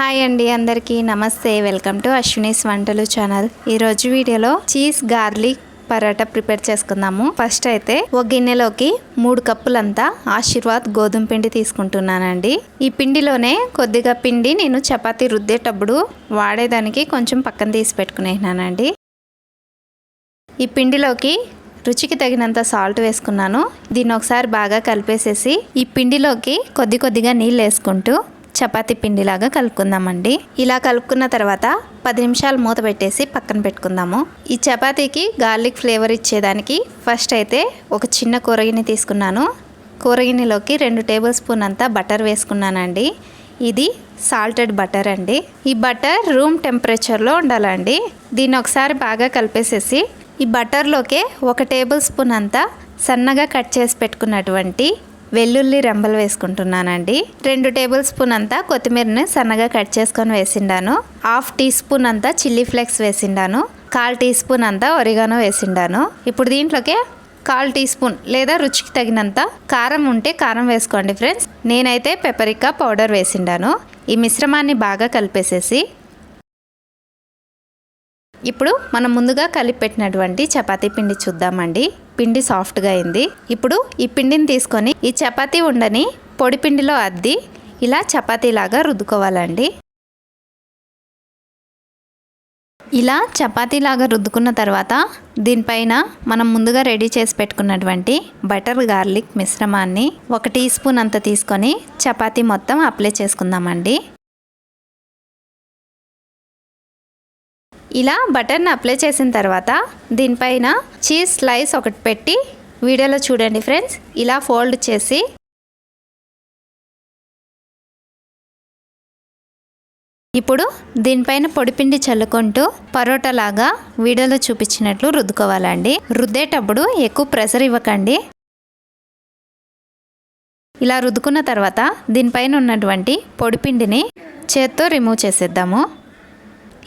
Hi అండి అందరికీ. నమస్తే. వెల్కమ్ టు అశ్వినీస్ వంటలు ఛానల్. ఈరోజు వీడియోలో చీజ్ గార్లిక్ పరాటా ప్రిపేర్ చేసుకుందాము. ఫస్ట్ అయితే ఒక గిన్నెలోకి మూడు కప్పులంతా ఆశీర్వాద్ గోధుమ పిండి తీసుకుంటున్నానండి. ఈ పిండిలోనే కొద్దిగా పిండి నేను చపాతీ రుద్దేటప్పుడు వాడేదానికి కొంచెం పక్కన తీసి పెట్టుకునేనానండి ఈ పిండిలోకి రుచికి తగినంత సాల్ట్ వేసుకున్నాను. దీన్ని ఒకసారి బాగా కలిపేసేసి ఈ పిండిలోకి కొద్ది కొద్దిగా నీళ్ళు వేసుకుంటూ చపాతీ పిండిలాగా కలుపుకుందామండి. ఇలా కలుపుకున్న తర్వాత పది నిమిషాలు మూత పెట్టేసి పక్కన పెట్టుకుందాము. ఈ చపాతీకి గార్లిక్ ఫ్లేవర్ ఇచ్చేదానికి ఫస్ట్ అయితే ఒక చిన్న కూరగిని తీసుకున్నాను. కూరగిన్నెలోకి రెండు టేబుల్ స్పూన్ అంతా బటర్ వేసుకున్నానండి. ఇది సాల్టెడ్ బటర్ అండి. ఈ బటర్ రూమ్ టెంపరేచర్లో ఉండాలండి. దీన్ని ఒకసారి బాగా కలిపేసేసి ఈ బటర్లోకే ఒక టేబుల్ స్పూన్ అంతా సన్నగా కట్ చేసి పెట్టుకున్నటువంటి వెల్లుల్లి రెంబలు వేసుకుంటున్నానండి. రెండు టేబుల్ స్పూన్ అంతా కొత్తిమీరని సన్నగా కట్ చేసుకొని వేసిండాను. హాఫ్ టీ స్పూన్ అంతా చిల్లీ ఫ్లేక్స్ వేసిండాను. కాల్ టీ స్పూన్ అంతా ఒరిగానో వేసిండాను. ఇప్పుడు దీంట్లోకి కాల్ టీ స్పూన్ లేదా రుచికి తగినంత కారం ఉంటే కారం వేసుకోండి ఫ్రెండ్స్. నేనైతే పెపరికా పౌడర్ వేసిండాను. ఈ మిశ్రమాన్ని బాగా కలిపేసేసి ఇప్పుడు మనం ముందుగా కలిపి పెట్టినటువంటి చపాతీ పిండి చూద్దామండి. పిండి సాఫ్ట్గా అయింది. ఇప్పుడు ఈ పిండిని తీసుకొని ఈ చపాతీ ఉండని పొడి పిండిలో అద్ది ఇలా చపాతీలాగా రుద్దుకోవాలండి. ఇలా చపాతీలాగా రుద్దుకున్న తర్వాత దీనిపైన మనం ముందుగా రెడీ చేసి పెట్టుకున్నటువంటి బటర్ గార్లిక్ మిశ్రమాన్ని ఒక టీ స్పూన్ అంత తీసుకొని చపాతీ మొత్తం అప్లై చేసుకుందామండి. ఇలా బటర్ని అప్లై చేసిన తర్వాత దీనిపైన చీజ్ స్లైస్ ఒకటి పెట్టి వీడియోలో చూడండి ఫ్రెండ్స్. ఇలా ఫోల్డ్ చేసి ఇప్పుడు దీనిపైన పొడిపిండి చల్లుకుంటూ పరోటా లాగా వీడియోలో చూపించినట్లు రుద్దుకోవాలండి. రుద్దేటప్పుడు ఎక్కువ ప్రెషర్ ఇవ్వకండి. ఇలా రుద్దుకున్న తర్వాత దీనిపైన ఉన్నటువంటి పొడిపిండిని చేత్తో రిమూవ్ చేసేద్దాము.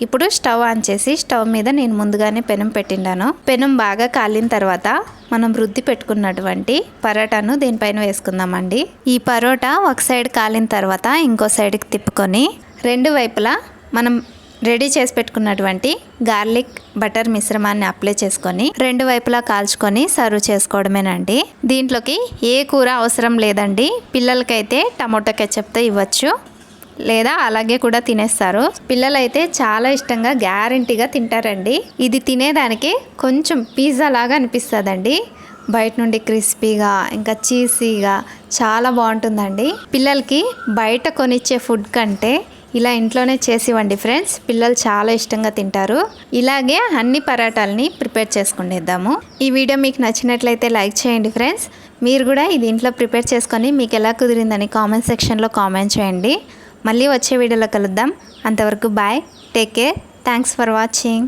ఇప్పుడు స్టవ్ ఆన్ చేసి స్టవ్ మీద నేను ముందుగానే పెనం పెట్టిండాను. పెనం బాగా కాలిన తర్వాత మనం వృద్ధి పెట్టుకున్నటువంటి పరోటాను దీనిపైన వేసుకుందామండి. ఈ పరోటా ఒక సైడ్ కాలిన తర్వాత ఇంకో సైడ్కి తిప్పుకొని రెండు వైపులా మనం రెడీ చేసి పెట్టుకున్నటువంటి గార్లిక్ బటర్ మిశ్రమాన్ని అప్లై చేసుకొని రెండు వైపులా కాల్చుకొని సర్వ్ చేసుకోవడమేనండి. దీంట్లోకి ఏ కూర అవసరం లేదండి. పిల్లలకైతే టమోటో కెచప్తో ఇవ్వచ్చు. లేదా అలాగే కూడా తినేస్తారు. పిల్లలైతే చాలా ఇష్టంగా గ్యారంటీగా తింటారండి. ఇది తినేదానికి కొంచెం పిజ్జా లాగా అనిపిస్తుందండి. బయట నుండి క్రిస్పీగా ఇంకా చీసీగా చాలా బాగుంటుందండి. పిల్లలకి బయట కొనిచ్చే ఫుడ్ కంటే ఇలా ఇంట్లోనే చేసివ్వండి ఫ్రెండ్స్. పిల్లలు చాలా ఇష్టంగా తింటారు. ఇలాగే అన్ని పరాటాలని ప్రిపేర్ చేసుకునేద్దాము ఈ వీడియో మీకు నచ్చినట్లయితే లైక్ చేయండి ఫ్రెండ్స్. మీరు కూడా ఇది ఇంట్లో ప్రిపేర్ చేసుకొని మీకు ఎలా కుదిరిందని కామెంట్ సెక్షన్లో కామెంట్ చేయండి. మళ్ళీ వచ్చే వీడియోలో కలుద్దాం. అంతవరకు bye take care thanks for watching